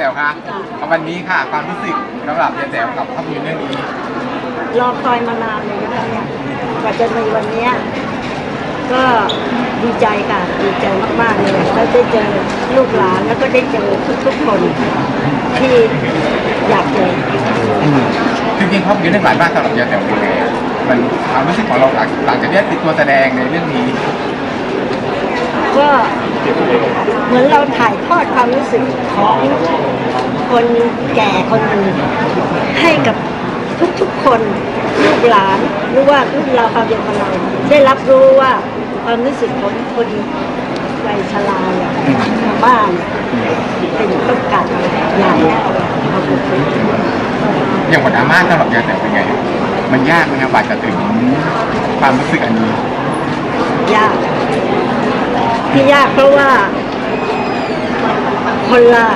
แต๋วคะวันนี้ค่ะความรู้สึกสำหรับยายแต๋วกับภาพยนตร์เรื่องนี้รอคอยมานานเลยนะคะเนี่ยกว่าจะมีวันเนี้ยก็ดีใจค่ะดีใจมากๆเลยแล้วได้เจอลูกหลานแล้วก็ได้เจอทุกๆคนที่อยากเจอจริงๆภาพยนตร์เรื่องหลายมากสำหรับยายแต๋วเป็นไงมันความรู้สึกของเราหลังหลังจากได้ติดตัวแสดงในเรื่องนี้ ก็เหมือนเราถ่ายทอดความรู้สึกของคนแก่คนหนึ่งให้กับทุกๆคนลูกหลานหรือว่ารุ่นเราความเดียวกันเรา ได้รับรู้ว่าความรู้สึกของคนวัยชราเนี่ยชาวบ้านเนี่ยเป็นต้องการอย่างแน่เอาไปเป็นอย่างบทดราม่าสำหรับยายแต๋วเป็นไง มันยากไหมครับกว่าจะถึงความรู้สึกอันนี้ ยาก ที่ยากเพราะว่า คนละ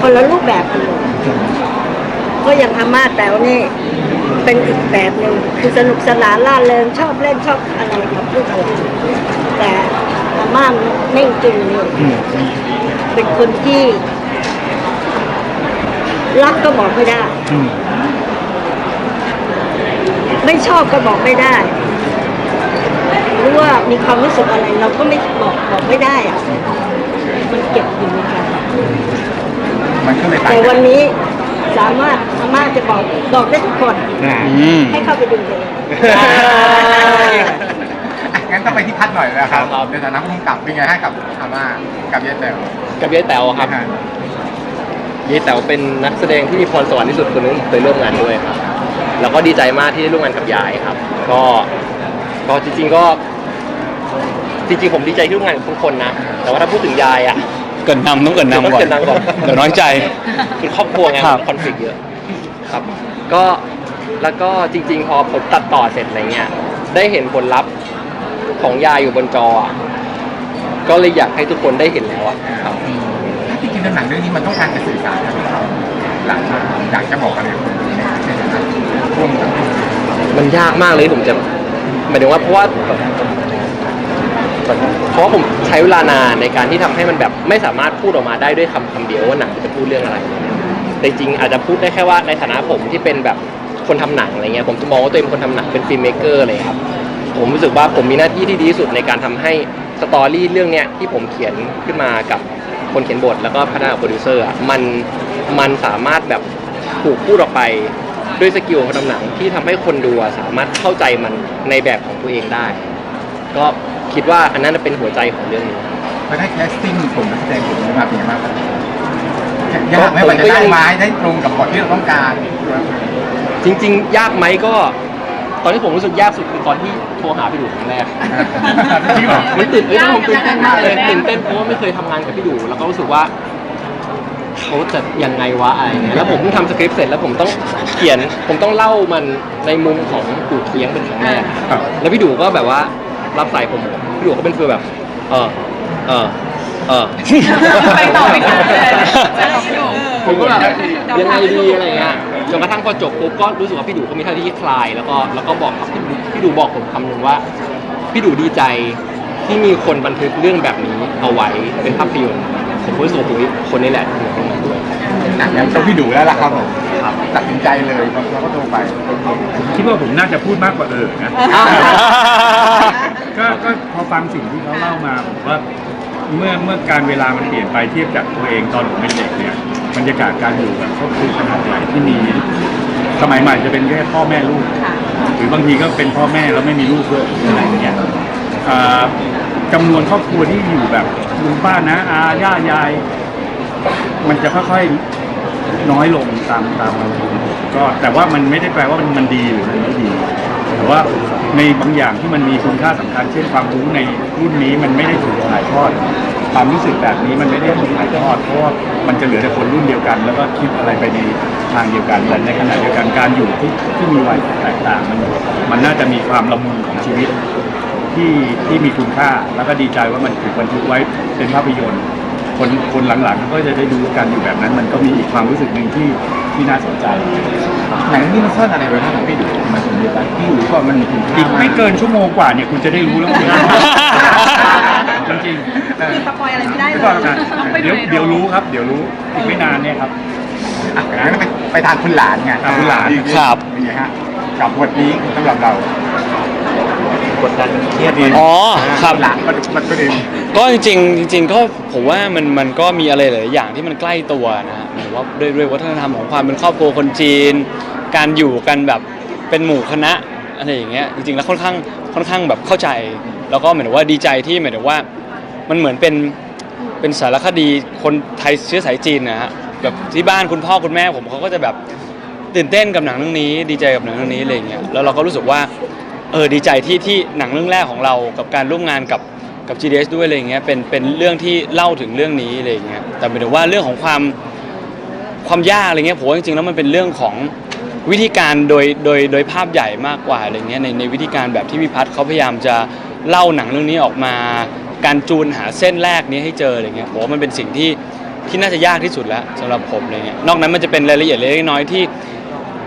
คนละรูปแบบกันเลยก็ย่างอาม่าแต๋วนี่เป็นอีกแบบหนึ่งคือสนุกสนานล่าเริงชอบเล่นชอบอะไรกับลูกหลานแต่อาม่าเม่งจริงนี่เป็นคนที่ รักก็บอกไม่ได้ ไม่ชอบก็บอกไม่ได้ หรือว่ามีความรู้สึกอะไรเราก็ไม่บอกบอกไม่ได้อะมันเก็บอยู่ในใจมันก็เลยต่างแต่กัวันนี้สามารถอาม่าจะบอกบอกได้ทุกคนอ่าให้เข้าไปดูเลยอะงั้นต้องไปที่พัดหน่อยนะครับในฐานะผู้กำกับเป็นไงให้กับอาม่ากับยายแต๋วกับยายแต๋วครับยายแต๋วเป็นนักแสดงที่มีพรสวรรค์ที่สุดคนหนึงผมเคยร่วมงานด้วยครับ แล้วก็ดีใจมากที่ได้ร่วมงานกับยายครับ ก็ ก็จริง ๆ ก็จริงๆผมดีใจที่ร่วมงานกับทุกคนนะ แต่ว่าถ้าพูดถึงยายอะ เกินนำต้องเกินนำก่อนต้องเกินนำก่อน เดี๋ยวน้อยใจ คือครอบครัวไงครับ คอนฟ lict เยอะครับ ก็แล้วก็จริง ๆ พอผมตัดต่อเสร็จอะไรเงี้ย ได้เห็นผลลัพธ์ของยายอยู่บนจออะก็เลยอยากให้ทุกคนได้เห็นแล้วอะครับที่จริงๆหนังเรื่องนี้มันต้องการจะสื่อสารกับเราหลังอยากจะบอกอะไรคนดูในในฐานะร่วมกับมันยากมากเลยผมจะ หมายถึงว่าเพราะว่าเพราะว่าผมใช้เวลานานในการที่ทำให้มันแบบไม่สามารถพูดออกมาได้ด้วยคำคำเดียวว่าหนังจะพูดเรื่องอะไรแต่จริงอาจจะพูดได้แค่ว่าในฐานะผมที่เป็นแบบคนทำหนังอะไรเงี้ยผมจะมองว่าตัวเองเป็นคนทำหนังเป็นฟิล์มเมเกอร์เลยครับ ผมรู้สึกว่าผมมีหน้าที่ที่ดีที่สุดในการทำให้สตอรี่เรื่องเนี้ยที่ผมเขียนขึ้นมากับคนเขียนบทแล้วก็พัฒนาโปรดิวเซอร์อะมันมันสามารถแบบถูกพูดออกไป ด้วยสกิลของคนทำหนังที่ทำให้คนดูอะสามารถเข้าใจมันในแบบของตัวเองได้ ก็คิดว่าอันนั้นเป็นหัวใจของเรื่องนี้พอได้แคสติ้งผมนักแสดงผมนี้มาเป็นยังไงบ้างครับยากไหมกว่าจะได้ไม้ได้ตรงกับบทที่เราต้องการ จริง ๆ ยากไหมก็ ตอนที่ผมรู้สึกยากสุดคือตอนที่โทรหาพี่ดูครั้งแรก จริงเหรอ มันตื่นเต้นผมตื่นเต้นมากเลยตื่นเต้นเพราะว่าไม่เคยทำงานกับพี่ดูแล้วก็รู้สึกว่า เขาจะยังไงวะอะไรเงี้ยแล้วผมเพิ่งทำสคริปต์เสร็จแล้วผมต้องเขียน ผมต้องเล่ามันในมุมของปู่เทียงเป็นครั้งแรกครับ แล้วพี่ดูก็แบบว่ารับสายผมพี่ดูก็เป็นฟีลแบบ เออเออเออ ไปต่อไม่ทันเลยผมก็แบบยังไงดีอะไรเงี้ยจนกระทั่งพอจบปุ๊บก็รู้สึกว่าพี่ดูเขามีท่าทีคลาย แล้วก็แล้วก็บอกกับพี่ดูพี่ดูบอกผมคำหนึ่งว่า พี่ดูดีใจที่มีคนบันทึกเรื่องแบบนี้เอาไว้เป็นภาพยนตร์ผมก็รู้สึกว่าอุ๊ยคนนี้แหละที่ผมต้องมาด้วย หนังยังต้องพี่ดูแล้วล่ะครับผมตัดสินใจเลยเราก็โทรไปคิดว่าผมน่าจะพูดมากกว่าเออนะก็ก็พอฟังสิ่งที่เขาเล่ามาผมว่าเมื่อเมื่อการเวลามันเปลี่ยนไปเทียบจากตัวเองตอนผมเป็นเด็กเนี่ยบรรยากาศการอยู่แบบครอบครัวขนาดใหญ่ที่มีสมัยใหม่จะเป็นแค่พ่อแม่ลูก หรือบางทีก็เป็นพ่อแม่แล้วไม่มีลูกด้วยอะไรอย่างเงี้ยอ่าจำนวนครอบครัวที่อยู่แบบลุงป้านะอาย่ายาย มันจะค่อยๆ น้อยลงตามตามอายุก็แต่ว่ามันไม่ได้แปลว่ามันมันดีหรือมันไม่ดี แต่ว่าในบางอย่างที่มันมีคุณค่าสำคัญเช่นความรู้ในรุ่นนี้มันไม่ได้ถูกถ่ายทอด ความรู้สึกแบบนี้มันไม่ได้ถูกถ่ายทอดเพราะว่ามันจะเหลือแต่คนรุ่นเดียวกัน แล้วก็คิดอะไรไปในทางเดียวกันแต่ในขณะเดียวกันการอยู่ที่ที่มีวัยแตกต่างมันมันน่าจะมีความละมุนของชีวิต ที่ที่มีคุณค่าแล้วก็ดีใจว่ามันถูกบันทึกไว้เป็นภาพยนตร์ คนคนหลังๆก็จะได้ดูกันอยู่แบบนั้น มันก็มีอีกความรู้สึกหนึ่งที่ที่น่าสนใจหนังนี่มันซ่อนอะไรไว้บ้างของพี่ดูมันถึงมีการพี่ดูว่ามันมีคุณค่าอีกไม่เกินชั่วโมงกว่าเนี่ยคุณจะได้รู้แล้วว่าจริงคือสปอยอะไรไม่ได้ๆเลก็ยต้องไปดูเดี๋ยวในโงเดี๋ยวรู้ครับ เดี๋ยวรู้อีกไม่นานเนี่ยครับอะงั้นไปไปทางคุณหลานไงอะคุณหลานครับเป็นไงฮะกับบทนี้สำหรับเรา กดดันเครียดอ๋อครับ หลานมันมันประเด็นก็จริงๆจริง ๆ ก็ผมว่ามันมันก็มีอะไรหลายๆอย่างที่มันใกล้ตัวนะฮะหมายว่าด้วยด้วยวัฒนธรรมของความเป็นครอบครัวคนจีน การอยู่กันแบบเป็นหมู่คณะอะไรอย่างเงี้ยจริงๆแล้วค่อนข้างค่อนข้างแบบเข้าใจ แล้วก็หมายถึงว่าดีใจที่หมายถึงว่า มันเหมือนเป็นเป็นสารคดีคนไทยเชื้อสายจีนนะฮะแบบที่บ้านคุณพ่อคุณแม่ผมเขาก็จะแบบตื่นเต้นกับหนังเรื่องนี้ ดีใจกับหนังเรื่องนี้อะไรอย่างเงี้ยแล้วเราก็รู้สึกว่า เออดีใจที่ที่หนังเรื่องแรกของเรากับการร่วมงานกับกับ GDS ด้วยอะไรอย่างเงี้ยเป็นเป็นเรื่องที่เล่าถึงเรื่องนี้อะไรอย่างเงี้ยแต่หมายถึงว่าเรื่องของความความยากอะไรเงี้ยผมว่าจริงๆแล้วมันเป็นเรื่องของวิธีการโดยโดยโดยภาพใหญ่มากกว่าอะไรเงี้ยในในวิธีการแบบที่พิพัฒน์เขาพยายามจะเล่าหนังเรื่องนี้ออกมา การจูนหาเส้นแรกนี้ให้เจออะไรเงี้ยผมว่ามันเป็นสิ่งที่ที่น่าจะยากที่สุดแล้วสำหรับผมอะไรเงี้ยนอกนั้นมันจะเป็นรายละเอียดเล็กน้อยที่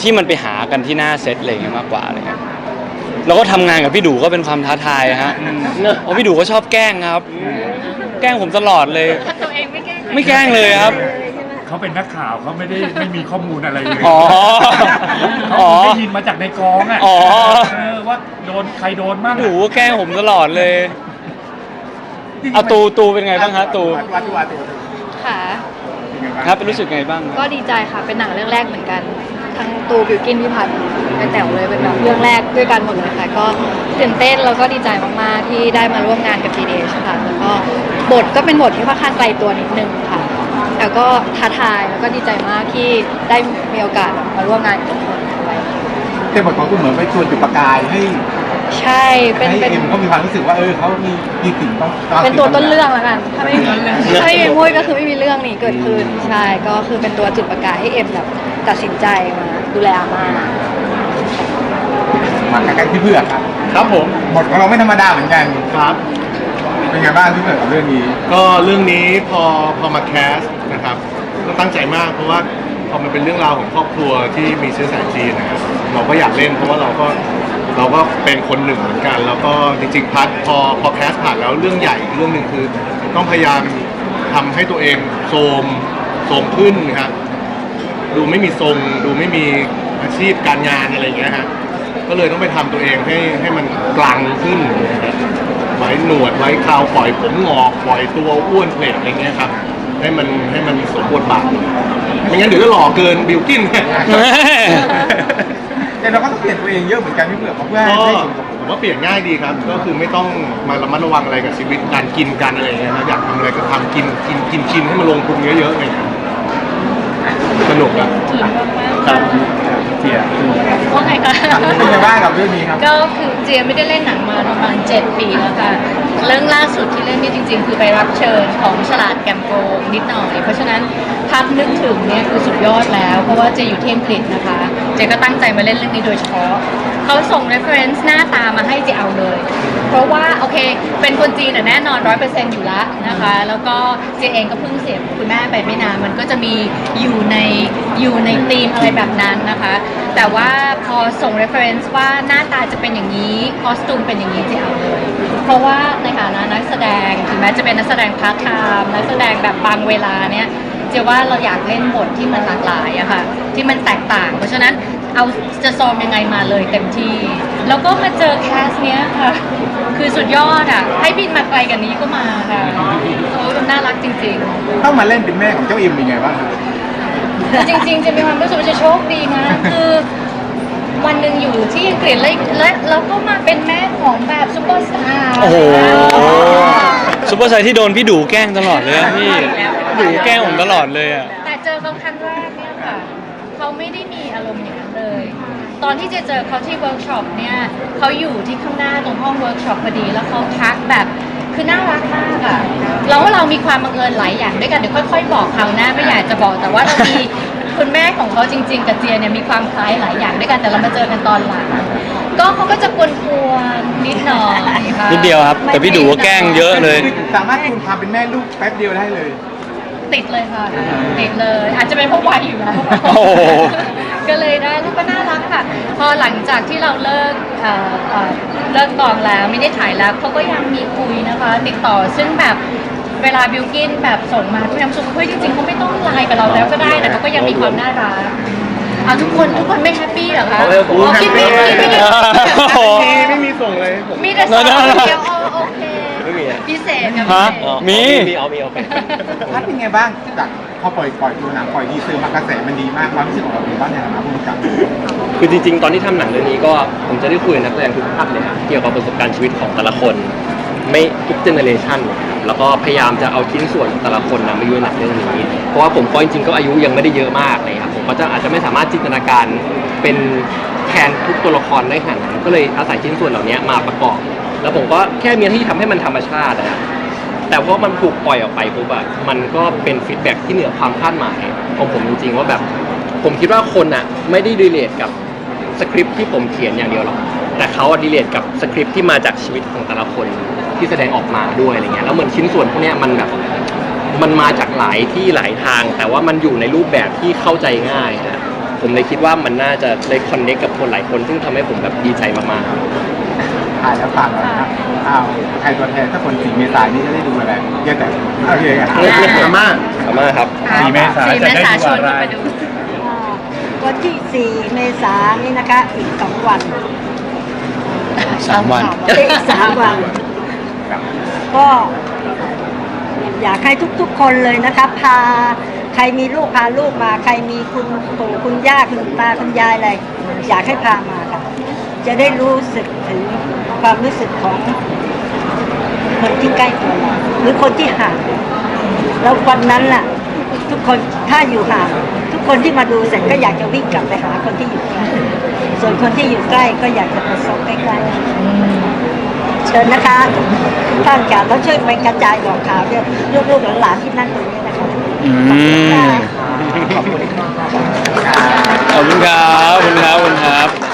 ที่มันไปหากันที่หน้าเซตอะไรเงี้ยมากกว่าอะไรเงี้ย แล้วก็ทำงานกับพี่ดูก็เป็นความท้าทายฮะเพราะพี่ดูก็ชอบแกล้งครับ แกล้งผมตลอดเลยตัวเองไม่แกล้งไม่แกล้งเลยครับ เขาเป็นนักข่าวเขาไม่ได้ไม่มีข้อมูลอะไรเลยอ๋อเขาอ๋อได้ยินมาจากในกองอะอ๋อ เออว่าโดนใครโดนบ้างดูก็แกล้งผมตลอดเลย เอาตูตูเป็นไงบ้างฮะตูวัดวัดตัวค่ะเป็นไงบ้างครับเป็นรู้สึกไงบ้างก็ดีใจค่ะเป็นหนังเรื่องแรกเหมือนกัน ทั้งตูบิวกินพี่พัฒน์ไปแต๋วเลยเป็นแบบเรื่องแรกด้วยกันหมดเลยค่ะก็ตื่นเต้นแล้วก็ดีใจมากๆที่ได้มาร่วมงานกับ GDH ค่ะแล้วก็บทก็เป็นบทที่ค่อนข้างไกลตัวนิดนึงค่ะ แต่ก็ท้าทายแล้วก็ดีใจมากที่ได้มีโอกาสมาร่วมงานกับทุกคนด้วยแต่บทของคุณเหมือนไปชวนจุดประกายให้ ใช่เป็นให้เป็น เอ็มเขามีความรู้สึกว่าเออเขามีมีสิ่งต้องเป็นตัวต้นเรื่องแล้วกัน ถ้าไม่มีถ้าไม่มีมุ้ยก็คือไม่มีเรื่องนี้เกิดขึ้น ใช่ ก็คือเป็นตัวจุดประกายให้เอ็มแบบตัดสินใจมาดูแลอาม่ามาใกล้ๆพี่เพื่อกครับครับผมบทของเราไม่ธรรมดาเหมือนกันครับ เป็นไงบ้างพี่เพื่อกกับเรื่องนี้ ก็เรื่องนี้พอพอมาแคสนะครับก็ตั้งใจมากเพราะว่าพอมันเป็นเรื่องราวของครอบครัวที่มีเชื้อสายจีนนะครับเราก็อยากเล่นเพราะว่าเราก็ เราก็เป็นคนหนึ่งเหมือนกัน แล้วก็จริงๆพัดพอพอแคสผ่านแล้วเรื่องใหญ่อีกเรื่องหนึ่งคือ ต้องพยายามทำให้ตัวเองโทรมโทรมขึ้นครับดูไม่มีทรง ดูไม่มีอาชีพการงานอะไรอย่างเงี้ยฮะก็เลยต้องไปทำตัวเองให้ให้มันกลางขึ้นนะครับไว้หนวดไว้คราวปล่อยผมงอกปล่อยตัวอ้วนเพลทอะไรเงี้ยครับให้มันให้มันสมบทบาทไม่งั้นเดี๋ยวจะหล่อเกินบิวกิน แต่เราก็ต้องเปลี่ยนตัวเองเยอะเหมือนกันพี่เพื่อกเพื่อให้ก็ให้สมกับผมว่าเปลี่ยนง่ายดีครับ ก็คือไม่ต้องมาระมัดระวังอะไรกับชีวิตการกินกันอะไรเงี้ยนะอยากทำอะไรก็ทำกินกินกินกินให้มันลงพุงเยอะๆอะไรเงี้ยสนุกอะครับเสียว่าไงคะเป็นไงบ้างกับเรื่องนี้ครับ ก็คือเจียไม่ได้เล่นหนังมาประมาณ 7 ปีแล้วค่ะ เรื่องล่าสุดที่เล่นนี่จริง ๆ คือไปรับเชิญของฉลาดแกมโกงนิดหน่อย เพราะฉะนั้นพัดนึกถึงเนี่ยคือสุดยอดแล้ว เพราะว่าเจอยู่ที่อังกฤษนะคะเจก็ตั้งใจมาเล่นเรื่องนี้โดยเฉพาะเขาส่ง reference หน้าตามาให้เจเอาเลย เพราะว่าโอเค เป็นคนจีนน่ะแน่นอนร้อยเปอร์เซ็นต์อยู่แล้วนะคะ แล้วก็เจเองก็เพิ่งเสียคุณแม่ไปไม่นาน มันก็จะมีอยู่ในอยู่ในธีมอะไรแบบนั้นนะคะ แต่ว่าพอส่ง reference ว่าหน้าตาจะเป็นอย่างนี้คอสตูมเป็นอย่างนี้เจเอาเลย เพราะว่าในฐานะนักแสดงถึงแม้จะเป็นนักแสดงพาร์ทไทม์นักแสดงแบบบางเวลาเนี่ย เจว่าเราอยากเล่นบทที่มันหลากหลายอะค่ะ ที่มันแตกต่าง เพราะฉะนั้นเอาจะซอมยังไงมาเลยเต็มที่ แล้วก็มาเจอแคสเนี้ยค่ะ คือสุดยอดอะให้บินมาไกลกันนี้ก็มาค่ะโอ้ยมันน่ารักจริง ๆ ต้องมาเล่นเป็นแม่ของเจ้าอิมเป็นไงบ้างครับ จริงๆจะมีความรู้สึกว่าจะโชคดีนะ คือวันหนึ่งอยู่ที่อังกฤษแล้วและแล้วก็มาเป็นแม่ของแบบซุปเปอร์สตาร์โอ้โหซุปเปอร์ไซด์ที่โดนพี่ดูแกล้งตลอดเลยอะพี่ ดูแกล้งผมตลอดเลยอะแต่เจอเขาครั้งแรกเนี่ยค่ะเขาไม่ได้มีอารมณ์อย่างนั้นเลย ตอนที่จะเจอเขาที่เวิร์กช็อปเนี่ยเขาอยู่ที่ข้างหน้าตรงห้องเวิร์กช็อปพอดีแล้วเขาทักแบบคือน่ารักมากอะแล้วเรามีความบังเอิญหลายอย่างด้วยกันเดี๋ยวค่อย ๆ บอกเขาวหน้าไม่อยากจะบอกแต่ว่าเรามี คุณแม่ของเขาจริง ๆ กับเจียเนี่ยมีความคล้ายหลายอย่างด้วยกันแต่เรามาเจอกันตอนหลังก็เขาก็จะกวนๆนิดหน่อยค่ะนิดเดียวครับแต่พี่ดูก็แกล้งเยอะเลย คือสามารถคุณความเป็นแม่ลูกแป๊บเดียวได้เลย ติดเลยค่ะ ติดเลย อาจจะเป็นเพราะวัยอยู่แล้วโอ้โห ก็เลยได้แล้วก็น่ารักค่ะ พอหลังจากที่เราเลิกเอ่อเอ่อเลิกกองแล้วไม่ได้ถ่ายแล้วเขาก็ยังมีคุยนะคะ ติดต่อซึ่งแบบเวลาบิวกินแบบส่งมาทุกน้ำซุปเฮ้ยจริงๆเขาไม่ต้องไลน์กับเราแล้วก็ได้แต่เขาก็ยังมีความน่ารักเอาทุกคนทุกคนไม่แฮปปี้เหรอคะเอาเออผมอ๋อคิดไม่คิดไม่โอ้โหไม่มีส่งเลยผม มีแต่สองคนเดียวอ๋อโอเค ไม่มีอะพิเศษกับฮะ พิเศษอ๋อมี มีเอามีเอาไปพัดเป็นไงบ้างจากพอปล่อยปล่อยตัวหนังปล่อยดีเซอร์มากระแสมันดีมากความรู้สึกของเราเป็นบ้างในฐานะผู้กำกับคือจริง ๆ ตอนที่ทำหนังเรื่องนี้ก็ผมจะได้คุยกับนักแสดงทุกท่านเลยครับเกี่ยวกับประสบการณ์ชีวิตของแต่ละคน ไม่ทุกเจเนอเรชันแล้วก็พยายามจะเอาชิ้นส่วนของแต่ละคนนะมาอยู่ในหนังเรื่องนี้ เพราะว่าผมก็จริงๆก็อายุยังไม่ได้เยอะมากเลยครับผมก็จะอาจจะไม่สามารถจินตนาการเป็นแทนทุกตัวละครได้ขนาดนั้นก็เลยอาศัยชิ้นส่วนเหล่านี้มาประกอบ แล้วผมก็แค่มีหน้าที่ทำให้มันธรรมชาตินะแต่พอมันถูกปล่อยออกไปปุ๊บอะมันก็เป็นฟีดแบ็กที่เหนือความคาดหมายของผมจริงๆว่าแบบ ผมคิดว่าคนอะไม่ได้ดีเลทกับสคริปต์ที่ผมเขียนอย่างเดียวหรอกแต่เขาดีเลทกับสคริปต์ที่มาจากชีวิตของแต่ละคนที่แสดงออกมาด้วยอะไรเงี้ยแล้วเหมือนชิ้นส่วนพวกเนี้ยมันแบบมันมาจากหลายที่หลายทาง แต่ว่ามันอยู่ในรูปแบบที่เข้าใจง่ายนะผมเลยคิดว่ามันน่าจะได้คอนเนคกับคนหลายคน ซึ่งทำให้ผมแบบดีใจมากๆ ถ่ายแล้วฝากแล้วนะครับอ้าวใครตัวแทนถ้าคนสี่เมษายนนี้จะได้ดูอะไรเยอะแต่โอเคอะอาม่าอาม่าครับสี่เมษาสี่จะเมได้ษาดูชวนอะไรไปดูอ่าวันที่ 4 เมษายนนี้นะคะอีกสองวันสามวัน อีกสามวันก็ อยากให้ทุกๆ คนเลยนะคะพา ใครมีลูกพาลูกมา ใครมีคุณปู่คุณย่าคุณตาคุณยายอะไร อยากให้พามาค่ะ จะได้รู้สึกถึง ความรู้สึกของคนที่ใกล้ตัวเราหรือคนที่ห่างแล้ววันนั้นล่ะ ทุกคนถ้าอยู่ห่างทุกคนที่มาดูเสร็จก็อยากจะวิ่งกลับไปหาคนที่อยู่ใกล้ส่วนคนที่อยู่ใกล้ก็อยากจะประสบใกล้ๆเชิญนะคะท่านการแล้วช่วยไปกระจายบอกข่าวด้วยลูกๆหลานๆที่นั่งตรงนี้นะคะอืมขอบคุณค่ะขอบคุณครับขอบคุณครับ